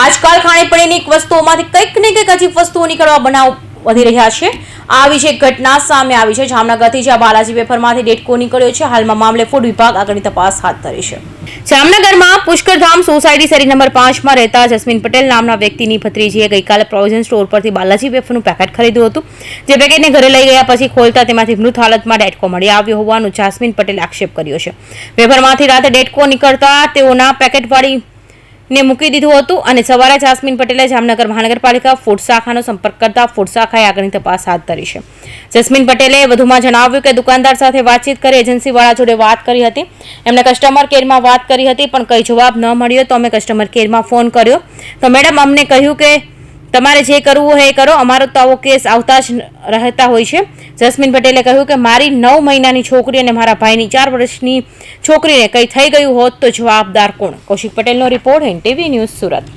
આજકાલ ખાણીપીણીની વસ્તુઓમાંથી કંઈક ને કંઈક અજીબ વસ્તુઓ નીકળવા બનાવ વધી રહ્યા છે. આવી એક ઘટના સામે આવી છે. જામનગરથી જ્યાં બાલાજી વેફરમાંથી ડેટકો નીકળ્યો છે, હાલમાં મામલે ફૂડ વિભાગ આગળની તપાસ હાથ ધરી છે. જામનગરમાં પુષ્કરધામ સોસાયટી શેરી નંબર પાંચમાં રહેતા જસ્મીન પટેલ નામના વ્યક્તિની ભત્રીજીએ ગઈકાલે પ્રોવિઝન સ્ટોર પરથી બાલાજી વેફરનું પેકેટ ખરીદ્યું હતું. જે પેકેટને ઘરે લઈ ગયા પછી ખોલતા તેમાંથી મૃત હાલતમાં ડેટકો મળી આવ્યો હોવાનું જાસ્મીન પટેલે આક્ષેપ કર્યો છે. વેફરમાંથી રાતે ડેટકો નીકળતા તેઓના પેકેટવાળી ને મૂકી દીધું હતું અને સવારે જાસ્મીન પટેલે જામનગર મહાનગરપાલિકા ફૂડ શાખાનો સંપર્ક કરતા ફૂડ શાખાએ આગળની તપાસ હાથ ધરી છે. જસ્મીન પટેલે વધુમાં જણાવ્યું કે દુકાનદાર સાથે વાતચીત કરી એજન્સીવાળા જોડે વાત કરી હતી. એમણે કસ્ટમર કેરમાં વાત કરી હતી, પણ કંઈ જવાબ ન મળ્યો તો અમે કસ્ટમર કેરમાં ફોન કર્યો. તો મેડમ, અમને કહ્યું કે તમારે જે કરવું હોય એ કરો. અમારો તો આવો કેસ આવતા જ રહેતા હોય છે. જસ્મીન પટેલે કહ્યું કે મારી નવ મહિનાની છોકરી અને મારા ભાઈની ચાર વર્ષની છોકરીને કંઈ થઈ ગયું હોત તો જવાબદાર કોણ? કૌશિક પટેલનો report N TV news Surat.